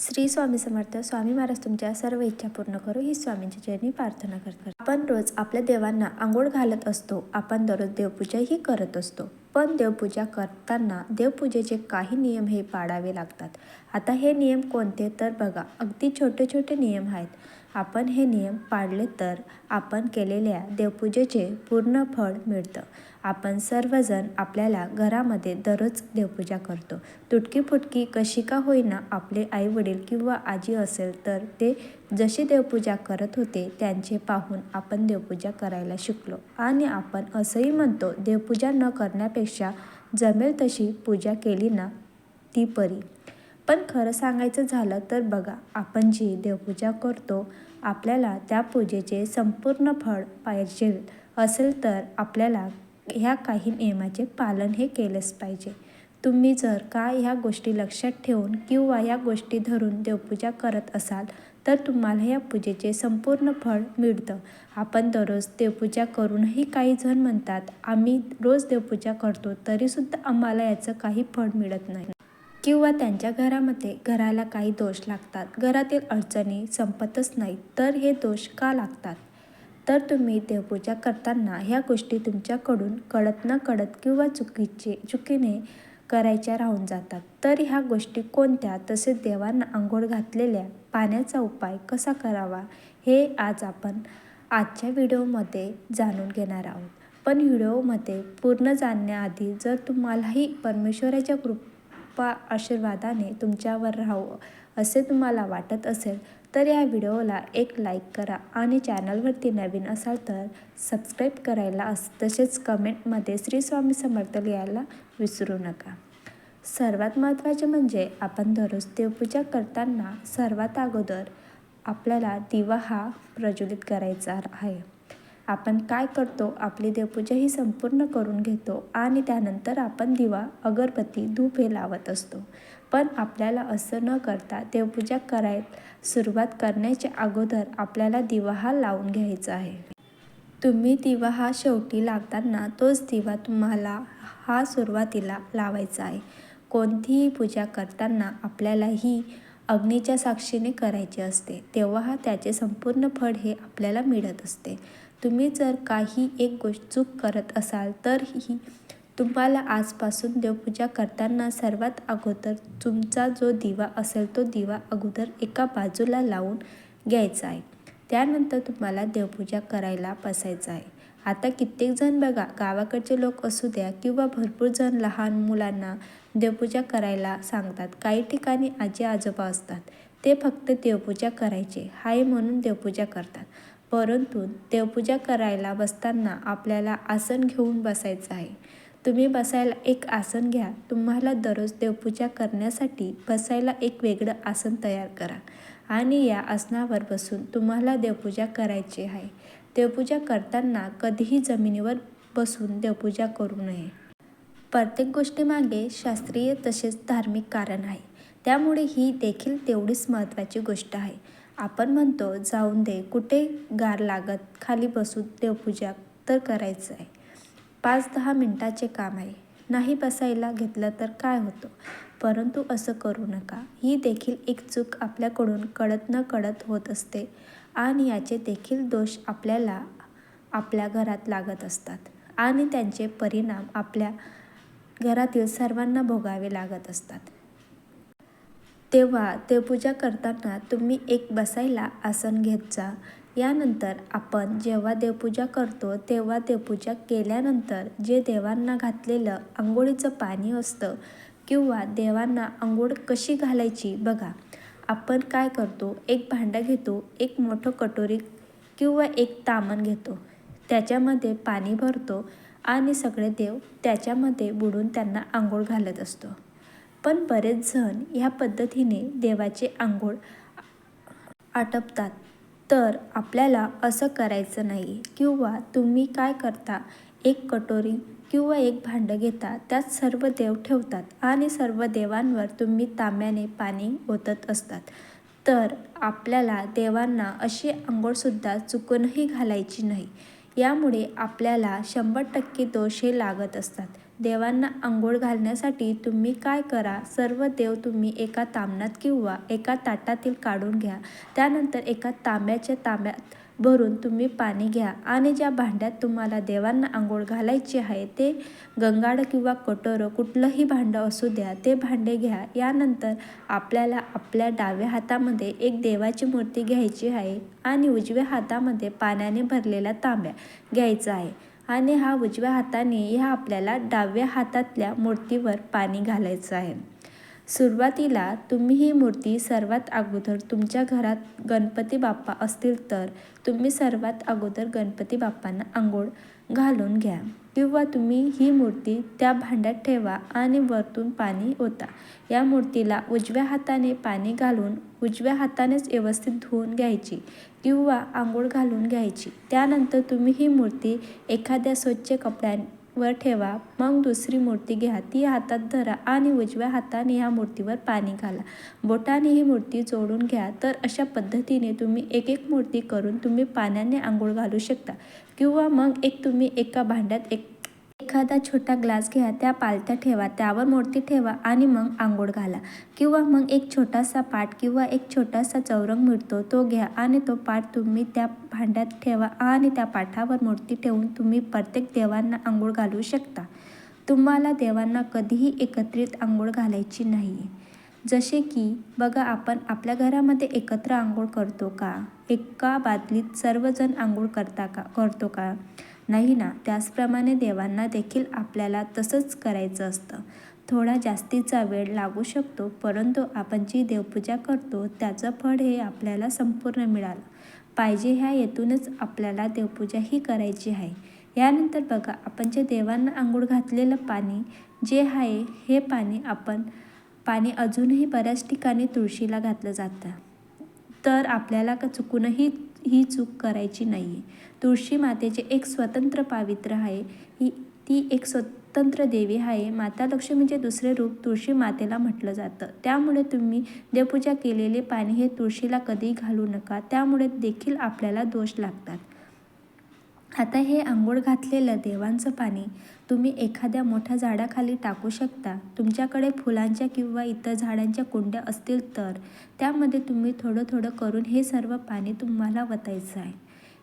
श्री स्वामी समर्थ स्वामी महाराज तुमच्या सर्व इच्छा पूर्ण करू ही स्वामींची चरणी प्रार्थना करतात आपण रोज आपल्या देवांना आंघोळ घालत असतो. आपण दररोज देवपूजाही करत असतो. पण देवपूजा करताना देवपूजेचे काही नियम हे पाळावे लागतात. आता हे नियम कोणते? तर बघा अगदी छोटे छोटे नियम आहेत. आपण हे नियम पाळले तर आपण केलेल्या देवपूजेचे पूर्ण फळ मिळतं. आपण सर्वजण आपल्याला घरामध्ये दररोज देवपूजा करतो. तुटकी फुटकी कशी का होईना आपले आई वडील किंवा आजी असेल तर ते जशी देवपूजा करत होते त्यांचे पाहून आपण देवपूजा करायला शिकलो. आणि आपण असंही म्हणतो देवपूजा न करण्यापेक्षा जमेल तशी पूजा केली ना ती परी. पण खरं सांगायचं झालं तर बघा आपण जी देवपूजा करतो आपल्याला त्या पूजेचे संपूर्ण फळ पाहिजे असेल तर आपल्याला ह्या काही नियमाचे पालन हे केलेच पाहिजे. तुम्ही जर का ह्या गोष्टी लक्षात ठेवून किंवा या गोष्टी धरून देवपूजा करत असाल तर तुम्हाला या पूजेचे संपूर्ण फळ मिळतं. आपण दररोज देवपूजा करूनही काही जण म्हणतात आम्ही रोज देवपूजा करतो तरीसुद्धा आम्हाला याचं काही फळ मिळत नाही. किंवा त्यांच्या घरामध्ये घराला काही दोष लागतात घरातील अडचणी संपतच नाहीत तर हे दोष का लागतात? तर तुम्ही देवपूजा करताना ह्या गोष्टी तुमच्याकडून कळत न कळत किंवा चुकीचे चुकीने करायच्या राहून जातात. तर ह्या गोष्टी कोणत्या? तसेच देवांना आंघोळ घातलेल्या पाण्याचा उपाय कसा करावा? हे आज आपण आजच्या व्हिडिओमध्ये जाणून घेणार आहोत. पण व्हिडिओमध्ये पूर्ण जाणण्याआधी जर तुम्हालाही परमेश्वराच्या कृप आशीर्वादाने तुमच्यावर राहावं असे तुम्हाला वाटत असेल तर या व्हिडिओला एक लाईक करा आणि चॅनलवरती नवीन असाल तर सबस्क्राईब करायला अस तसेच कमेंटमध्ये श्री स्वामी समर्थ लिहायला विसरू नका. सर्वात महत्त्वाचे म्हणजे आपण दररोज देवपूजा करताना सर्वात अगोदर आपल्याला दिवा हा प्रज्वलित करायचा आहे. आपण काय करतो आपली देवपूजा ही संपूर्ण करून घेतो आणि त्यानंतर आपण दिवा अगरबत्ती धूप हे लावत असतो. पण आपल्याला असं न करता देवपूजा कराय सुरुवात करण्याच्या अगोदर आपल्याला दिवा हा लावून घ्यायचा आहे. तुम्ही दिवा हा शेवटी लावताना तोच दिवा तुम्हाला हा सुरुवातीला लावायचा आहे. कोणतीही पूजा करताना आपल्याला ही अग्नीच्या साक्षीने करायची असते. तेव्हा त्याचे संपूर्ण फळ हे आपल्याला मिळत असते. तुम्ही जर काही एक गोष्ट चूक करत असाल तर ही तुम्हाला आजपासून देवपूजा करताना सर्वात अगोदर तुमचा जो दिवा असेल तो दिवा अगोदर एका बाजूला लावून घ्यायचा आहे. त्यानंतर तुम्हाला देवपूजा करायला बसायचं आहे. आता कित्येकजण बघा गावाकडचे लोक असू द्या किंवा भरपूर जण लहान मुलांना देवपूजा करायला सांगतात. काही ठिकाणी आजी आजोबा असतात. ते फक्त देवपूजा करायचे. हाय म्हणून देवपूजा करतात. परंतु देवपूजा करायला बसताना आपल्याला आसन घेऊन बसायचं आहे. तुम्ही बसायला एक आसन घ्या. तुम्हाला दररोज देवपूजा करण्यासाठी बसायला एक वेगळं आसन तयार करा. आणि या आसनावर बसून तुम्हाला देवपूजा करायची आहे. देवपूजा करताना कधीही जमिनीवर बसून देवपूजा करू नये. प्रत्येक गोष्टीमागे शास्त्रीय तसेच धार्मिक कारण आहे. त्यामुळे ही देखील तेवढीच महत्त्वाची गोष्ट आहे. आपण म्हणतो जाऊन दे कुठे गार लागत खाली बसून देवपूजा तर करायचं आहे पाच दहा मिनटाचे काम आहे. नाही बसायला घेतलं तर काय होतं? परंतु असं करू नका. ही देखील एक चूक आपल्याकडून कळत न कळत होत असते आणि याचे देखील दोष आपल्याला आपल्या घरात लागत असतात आणि त्यांचे परिणाम आपल्या घरातील सर्वांना भोगावे लागत असतात. तेव्हा देवपूजा करताना तुम्ही एक बसायला आसन घेत जा. यानंतर आपण जेव्हा देवपूजा करतो तेव्हा देवपूजा केल्यानंतर जे देवांना घातलेलं आंघोळीचं पाणी असतं किंवा देवांना आंघोळ कशी घालायची बघा. आपण काय करतो एक भांडं घेतो एक मोठं कटोरी किंवा एक तामण घेतो. त्याच्यामध्ये पाणी भरतो आणि सगळे देव त्याच्यामध्ये बुडून त्यांना आंघोळ घालत असतो. पण बरेच जण ह्या पद्धतीने देवाचे आंघोळ आटपतात. तर आपल्याला असं करायचं नाही किंवा तुम्ही काय करता एक कटोरी किंवा एक भांडं घेता त्यात सर्व देव ठेवतात आणि सर्व देवांवर तुम्ही तांब्याने पाणी ओतत असतात. तर आपल्याला देवांना अशी आंघोळसुद्धा चुकूनही घालायची नाही. यामुळे आपल्याला शंभर टक्के दोष हे लागत असतात. देवांना आंघोळ घालण्यासाठी तुम्ही काय करा? सर्व देव तुम्ही एका तामणात किंवा एका ताटातील काढून घ्या. त्यानंतर एका तांब्याच्या तांब्यात भरून तुम्ही पाणी घ्या आणि ज्या भांड्यात तुम्हाला देवांना आंघोळ घालायची आहे ते गंगाड किंवा कटोरं कुठलंही भांडं असू द्या ते भांडे घ्या. यानंतर आपल्याला आपल्या डाव्या हातामध्ये एक देवाची मूर्ती घ्यायची आहे आणि उजव्या हातामध्ये पाण्याने भरलेला तांब्या घ्यायचा आहे. आणि हा उजव्या हाताने ह्या आपल्याला डाव्या हातातल्या मूर्तीवर पाणी घालायचं आहे. सुरुवातीला तुम्ही ही मूर्ती सर्वात अगोदर तुमच्या घरात गणपती बाप्पा असतील तर तुम्ही सर्वात अगोदर गणपती बाप्पांना आंघोळ घालून घ्या. किंवा तुम्ही ही मूर्ती त्या भांड्यात ठेवा आणि वरतून पाणी ओता. या मूर्तीला उजव्या हाताने पाणी घालून उजव्या हातानेच व्यवस्थित धुवून घ्यायची किंवा आंघोळ घालून घ्यायची. त्यानंतर तुम्ही ही मूर्ती एखाद्या स्वच्छ वर ठेवा. मग दुसरी मूर्ती घ्या. ती हातात धरा आणि उजव्या हाताने ह्या मूर्तीवर पाणी घाला. बोटाने ही मूर्ती जोडून घ्या. तर अशा पद्धतीने तुम्ही एक एक मूर्ती करून तुम्ही पाण्याने आंघोळ घालू शकता. किंवा मग एक तुम्ही एका भांड्यात एक एखादा छोटा ग्लास घ्या त्या पालत्या ठेवा त्यावर मूर्ती ठेवा आणि मग आंघोळ घाला. किंवा मग एक छोटासा पाट किंवा एक छोटासा चौरंग मिळतो तो घ्या आणि तो पाट तुम्ही त्या भांड्यात ठेवा आणि त्या पाठावर मूर्ती ठेवून तुम्ही प्रत्येक देवांना आंघोळ घालू शकता. तुम्हाला देवांना कधीही एकत्रित आंघोळ घालायची नाही जसे की बघा आपण आपल्या घरामध्ये एकत्र आंघोळ करतो का? एका बादलीत सर्वजण आंघोळ करता का करतो का? नाही ना त्याचप्रमाणे देवांना देखील आपल्याला तसंच करायचं असतं. थोडा जास्तीचा वेळ लागू शकतो परंतु आपण जी देवपूजा करतो त्याचं फळ हे आपल्याला संपूर्ण मिळालं. पाहिजे ह्या येथूनच आपल्याला देवपूजा ही करायची आहे. यानंतर बघा आपण जे देवांना आंघोळ घातलेलं पाणी जे आहे हे पाणी आपण पाणी अजूनही बऱ्याच ठिकाणी तुळशीला घातलं जातं. तर आपल्याला का चुकूनही ही चूक करायची नाही आहे तुळशी मातेचे एक स्वतंत्र पावित्र्य आहे. ही ती एक स्वतंत्र देवी आहे. माता लक्ष्मी म्हणजे दुसरे रूप तुळशी मातेला म्हटलं जातं. त्यामुळे तुम्ही देवपूजा केलेले पाणी हे तुळशीला कधीही घालू नका. त्यामुळे देखील आपल्याला दोष लागतात. आता हे आंघोळ घातलेलं देवांचं पाणी. तुम्ही एखाद्या मोठ्या झाडाखाली टाकू शकता. तुमच्याकडे फुलांच्या किंवा इतर झाडांच्या कुंड्या असतील तर त्यामध्ये तुम्ही थोडं थोडं करून हे सर्व पाणी तुम्हाला वतायचं आहे.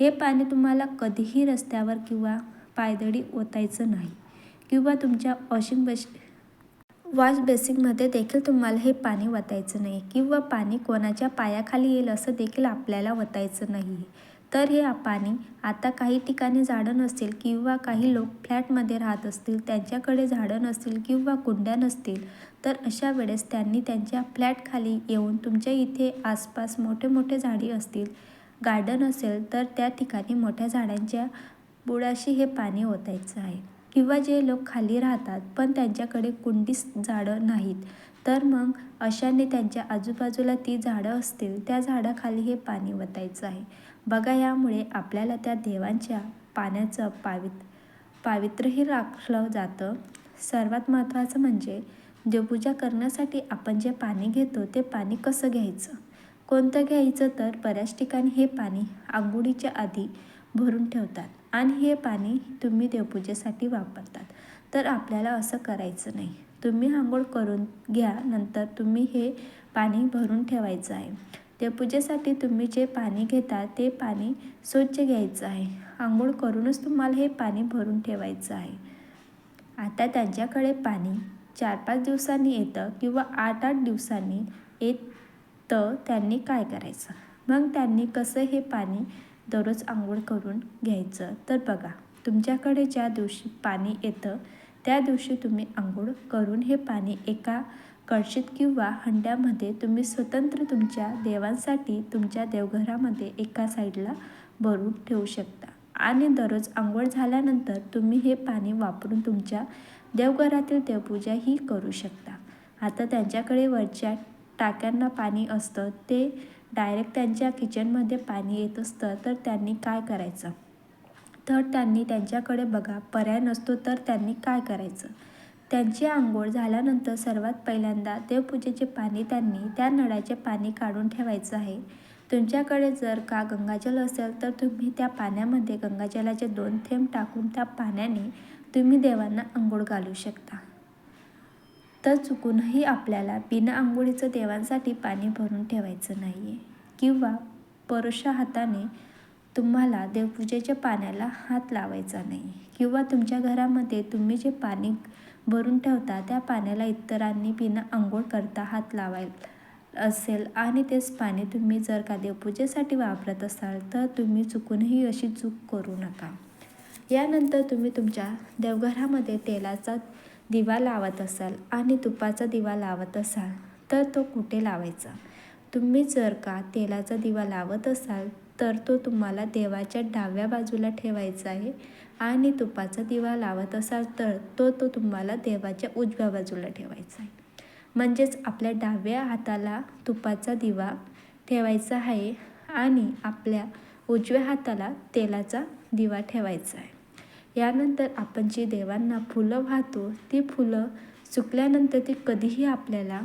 हे पाणी तुम्हाला कधीही रस्त्यावर किंवा पायदळी ओतायचं नाही. किंवा तुमच्या वॉशिंग बेस वॉश बेसिनमध्ये देखील तुम्हाला हे पाणी वतायचं नाही. किंवा पाणी कोणाच्या पायाखाली येईल असं देखील आपल्याला वतायचं नाही. तर हे पाणी आता काही ठिकाणी झाडं नसतील किंवा काही लोक फ्लॅटमध्ये राहत असतील त्यांच्याकडे झाडं नसतील किंवा कुंड्या नसतील तर अशा वेळेस त्यांनी त्यांच्या फ्लॅटखाली येऊन तुमच्या इथे आसपास मोठे मोठे झाडी असतील गार्डन असेल तर त्या ठिकाणी मोठ्या झाडांच्या बुडाशी हे पाणी ओतायचं आहे. किंवा जे लोक खाली राहतात पण त्यांच्याकडे कुंडीच झाडं नाहीत तर मग अशाने त्यांच्या आजूबाजूला ती झाडं असतील त्या झाडाखाली हे पाणी वतायचं आहे. बघा यामुळे आपल्याला त्या देवांच्या पाण्याचं पावित पावित्र्यही राखलं जातं. सर्वात महत्त्वाचं म्हणजे देवपूजा करण्यासाठी आपण जे पाणी घेतो ते पाणी कसं घ्यायचं? कोणतं घ्यायचं तर बऱ्याच ठिकाणी हे पाणी आंघोळीच्या आधी भरून ठेवतात आणि हे पाणी तुम्ही देवपूजेसाठी वापरतात. तर आपल्याला असं करायचं नाही. तुम्ही आंघोळ करून घ्या नंतर तुम्ही हे पाणी भरून ठेवायचं आहे. देवपूजेसाठी तुम्ही जे पाणी घेता ते पाणी स्वच्छ घ्यायचं आहे. आंघोळ करूनच तुम्हाला हे पाणी भरून ठेवायचं आहे. आता त्यांच्याकडे पाणी चार पाच दिवसांनी येतं किंवा आठ आठ दिवसांनी येत तर त्यांनी काय करायचं? मग त्यांनी कसं हे पाणी दररोज आंघोळ करून घ्यायचं? तर बघा तुमच्याकडे ज्या दिवशी पाणी येतं त्या दिवशी तुम्ही आंघोळ करून हे पाणी एका कळशीत किंवा हंड्यामध्ये तुम्ही स्वतंत्र तुमच्या देवांसाठी तुमच्या देवघरामध्ये एका साईडला भरून ठेवू शकता. आणि दररोज आंघोळ झाल्यानंतर तुम्ही हे पाणी वापरून तुमच्या देवघरातील देवपूजा ही करू शकता. आता त्यांच्याकडे वरच्या टाक्यांना पाणी असतं ते डायरेक्ट त्यांच्या किचनमध्ये पाणी येत असतं तर त्यांनी काय करायचं? तर त्यांनी त्यांच्याकडे बघा पर्याय नसतो तर त्यांनी काय करायचं? त्यांची आंघोळ झाल्यानंतर सर्वात पहिल्यांदा देवपूजेचे पाणी त्यांनी त्या नळाचे पाणी काढून ठेवायचं आहे. तुमच्याकडे जर का गंगाजल असेल तर तुम्ही त्या पाण्यामध्ये गंगाजलाचे दोन थेंब टाकून त्या पाण्याने तुम्ही देवांना आंघोळ घालू शकता. तर चुकूनही आपल्याला बिना आंघोळीचं देवांसाठी पाणी भरून ठेवायचं नाही आहे किंवा परुषा हाताने तुम्हाला देवपूजेच्या पाण्याला हात लावायचा नाही. किंवा तुमच्या घरामध्ये तुम्ही जे पाणी भरून ठेवता त्या पाण्याला इतरांनी बिना आंघोळ करता हात लावायला असेल आणि तेच पाणी तुम्ही जर का देवपूजेसाठी वापरत असाल तर तुम्ही चुकूनही अशी चूक करू नका. यानंतर तुम्ही तुमच्या देवघरामध्ये तेलाचा दिवा लावत असाल आणि तुपाचा दिवा लावत असाल तर तो कुठे लावायचा? तुम्ही जर का तेलाचा दिवा लावत असाल तर तो तुम्हाला देवाच्या डाव्या बाजूला ठेवायचा आहे. आणि तुपाचा दिवा लावत असाल तर तो तो तुम्हाला देवाच्या उजव्या बाजूला ठेवायचा आहे. म्हणजेच आपल्या डाव्या हाताला तुपाचा दिवा ठेवायचा आहे आणि आपल्या उजव्या हाताला तेलाचा दिवा ठेवायचा आहे. यानंतर आपण जी देवांना फुलं वाहतो ती फुलं सुकल्यानंतर ती कधीही आपल्याला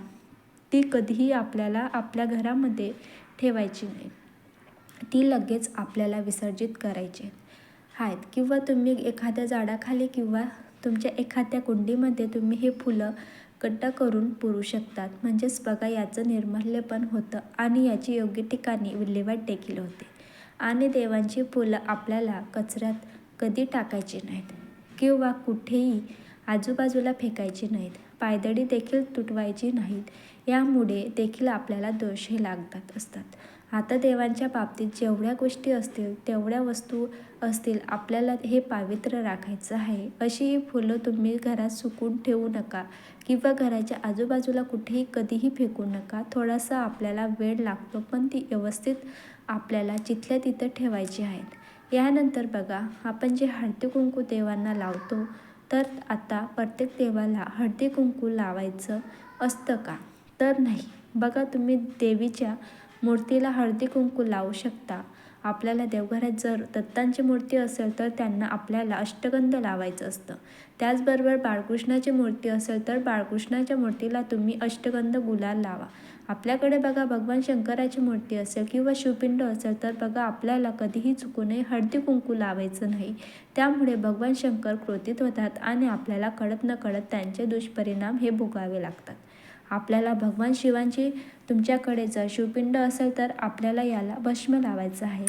ती कधीही आपल्याला आपल्या घरामध्ये ठेवायची नाही. ती लगेच आपल्याला विसर्जित करायची आहेत. किंवा तुम्ही एखाद्या झाडाखाली किंवा तुमच्या एखाद्या कुंडीमध्ये तुम्ही हे फुलं गड्डा करून पुरू शकतात. म्हणजेच बघा याचं निर्मल्य पण होतं आणि याची योग्य ठिकाणी विल्हेवाट देखील होते. आणि देवांची फुलं आपल्याला कचऱ्यात कधी टाकायची नाहीत किंवा कुठेही आजूबाजूला फेकायची नाहीत. पायदळी देखील तुटवायची नाहीत. यामुळे देखील आपल्याला दोषही लागतात असतात. आता देवांच्या बाबतीत जेवढ्या गोष्टी असतील तेवढ्या वस्तू असतील आपल्याला हे पावित्र्य राखायचं आहे. अशी ही फुलं तुम्ही घरात सुकून ठेवू नका किंवा घराच्या आजूबाजूला कुठेही कधीही फेकू नका. थोडासा आपल्याला वेळ लागतो पण ती व्यवस्थित आपल्याला जिथल्या तिथं ठेवायची आहेत. यानंतर बघा आपण जे हळदी कुंकू देवांना लावतो तर आता प्रत्येक देवाला हळदी कुंकू लावायचं असतं का? तर नाही. बघा तुम्ही देवीच्या मूर्तीला हळदी कुंकू लावू शकता. आपल्याला देवघरात जर दत्तांची मूर्ती असेल तर त्यांना आपल्याला अष्टगंध लावायचं असतं. त्याचबरोबर बाळकृष्णाची मूर्ती असेल तर बाळकृष्णाच्या मूर्तीला तुम्ही अष्टगंध गुलाल लावा. आपल्याकडे बघा भगवान शंकराची मूर्ती असेल किंवा शिवपिंड असेल तर बघा आपल्याला कधीही चुकूनही हळदी कुंकू लावायचं नाही. त्यामुळे भगवान शंकर क्रोधित होतात आणि आपल्याला कळत न कळत त्यांचे दुष्परिणाम हे भोगावे लागतात. आपल्याला भगवान शिवांची तुमच्याकडे जर शिवपिंड असेल तर आपल्याला याला भस्म लावायचं आहे.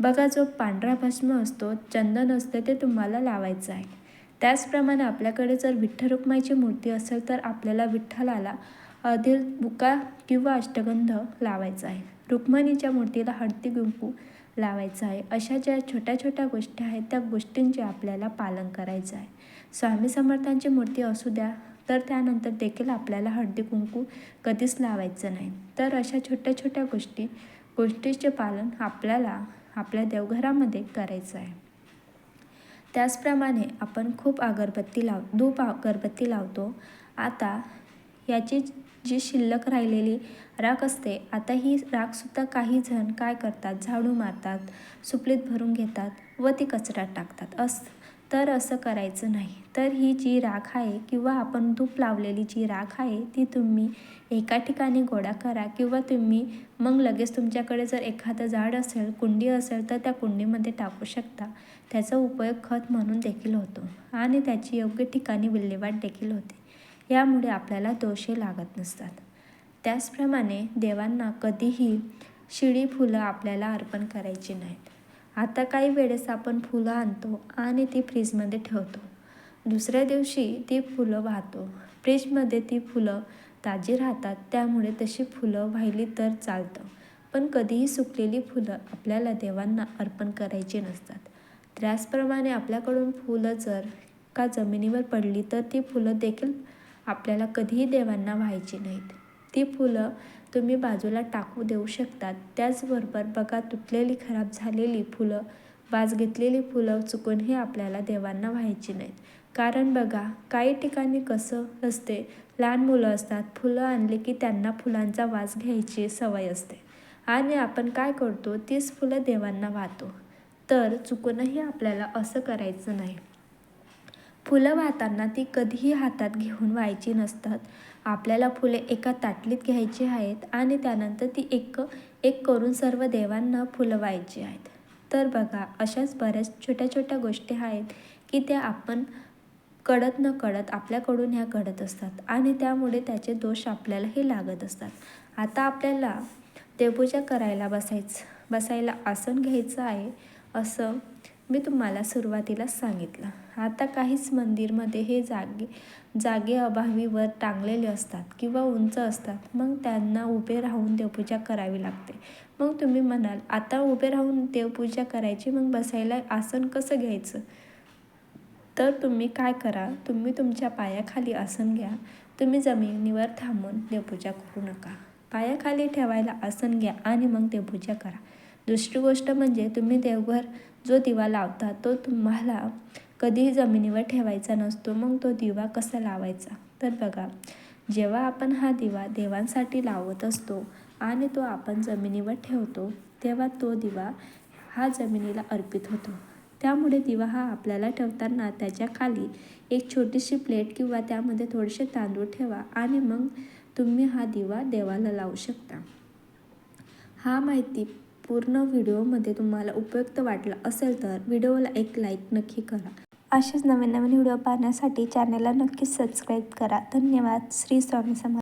बघा जो पांढरा भस्म असतो चंदन असते ते तुम्हाला लावायचं आहे. त्याचप्रमाणे आपल्याकडे जर विठ्ठल रुक्माईची मूर्ती असेल तर आपल्याला विठ्ठलाला अधिल बुका किंवा अष्टगंध लावायचा आहे. रुक्मिणीच्या मूर्तीला हळदी कुंकू लावायचं आहे. अशा ज्या छोट्या छोट्या गोष्टी आहेत त्या गोष्टींचे आपल्याला पालन करायचं आहे. स्वामी समर्थांची मूर्ती असू द्या तर त्यानंतर देखील आपल्याला हळदी कुंकू कधीच लावायचं नाही. तर अशा छोट्या छोट्या गोष्टी गोष्टीचे पालन आपल्याला आपल्या देवघरामध्ये करायचं आहे. त्याचप्रमाणे आपण खूप अगरबत्ती लाव धूप अगरबत्ती लावतो. आता याची जी शिल्लक राहिलेली राख असते आता ही राखसुद्धा काही जण काय करतात? झाडू मारतात सुपलीत भरून घेतात व ती कचऱ्यात टाकतात. अस तर असं करायचं नाही. तर ही जी राख आहे किंवा आपण धूप लावलेली जी राख आहे ती तुम्ही एका ठिकाणी गोळा करा किंवा तुम्ही मग लगेच तुमच्याकडे जर एखादं झाड असेल कुंडी असेल तर त्या कुंडीमध्ये टाकू शकता. त्याचा उपयोग खत म्हणून देखील होतो आणि त्याची योग्य ठिकाणी विल्हेवाट देखील होते. यामुळे आपल्याला दोषे लागत नसतात. त्याचप्रमाणे देवांना कधीही शिळी फुलं आपल्याला अर्पण करायची नाहीत. आता काही वेळेस आपण फुलं आणतो आणि ती फ्रीजमध्ये ठेवतो. दुसऱ्या दिवशी ती फुलं वाहतो. फ्रीजमध्ये ती फुलं ताजी राहतात त्यामुळे तशी फुलं वाहिली तर चालतं. पण कधीही सुकलेली फुलं आपल्याला देवांना अर्पण करायची नसतात. त्याचप्रमाणे आपल्याकडून फुलं जर का जमिनीवर पडली तर ती फुलं देखील आपल्याला कधीही देवांना व्हायची नाहीत. ती फुलं तुम्ही बाजूला टाकू देऊ शकतात. त्याचबरोबर बघा तुटलेली खराब झालेली फुलं वाज घेतलेली फुलं चुकूनही आपल्याला देवांना व्हायची नाहीत. कारण बघा काही ठिकाणी कसं असते लहान मुलं असतात फुलं आणली की त्यांना फुलांचा वास घ्यायची सवय असते. आणि आपण काय करतो तीच फुलं देवांना वाहतो. तर चुकूनही आपल्याला असं करायचं नाही. फुलं वाहताना ती कधीही हातात घेऊन व्हायची नसतात. आपल्याला फुले एका ताटलीत घ्यायची आहेत आणि त्यानंतर ती एक एक करून सर्व देवांना फुलं व्हायची आहेत. तर बघा अशाच बऱ्याच छोट्या छोट्या गोष्टी आहेत की त्या आपण कळत न कळत आपल्याकडून ह्या घडत असतात आणि त्यामुळे त्याचे दोष आपल्यालाही लागत असतात. आता आपल्याला देवपूजा करायला बसायचं बसायला आसन घ्यायचं आहे असं मी तुम्हाला सुरुवातीलाच सांगितलं. आता काहीच मंदिरमध्ये हे जागे जागे अभावी वर टांगलेले असतात किंवा उंच असतात. मग त्यांना उभे राहून देवपूजा करावी लागते. मग तुम्ही म्हणाल आता उभे राहून देवपूजा करायची मग बसायला आसन कसं घ्यायचं? तर तुम्ही काय करा तुम्ही तुमच्या पायाखाली आसन घ्या. तुम्ही जमिनीवर थांबून देवपूजा करू नका. पायाखाली ठेवायला आसन घ्या आणि मग देवपूजा करा. दुसरी गोष्ट म्हणजे तुम्ही देवघर जो दिवा लावता तो तुम्हाला कधीही जमिनीवर ठेवायचा नसतो. मग तो दिवा कसा लावायचा? तर बघा जेव्हा आपण हा दिवा देवांसाठी लावत असतो आणि तो आपण जमिनीवर ठेवतो तेव्हा तो दिवा हा जमिनीला अर्पित होतो. त्यामुळे दिवा हा आपल्याला ठेवताना त्याच्याखाली एक छोटीशी प्लेट किंवा त्यामध्ये थोडेसे तांदूळ ठेवा आणि मग तुम्ही हा दिवा देवाला लावू शकता. हा माहिती पूर्ण व्हिडिओमध्ये तुम्हाला उपयुक्त वाटला असेल तर व्हिडिओला एक लाईक नक्की करा. असेच नवीन नवीन व्हिडिओ पाहण्यासाठी चॅनलला नक्कीच सबस्क्राईब करा. धन्यवाद. श्री स्वामी समर्थ.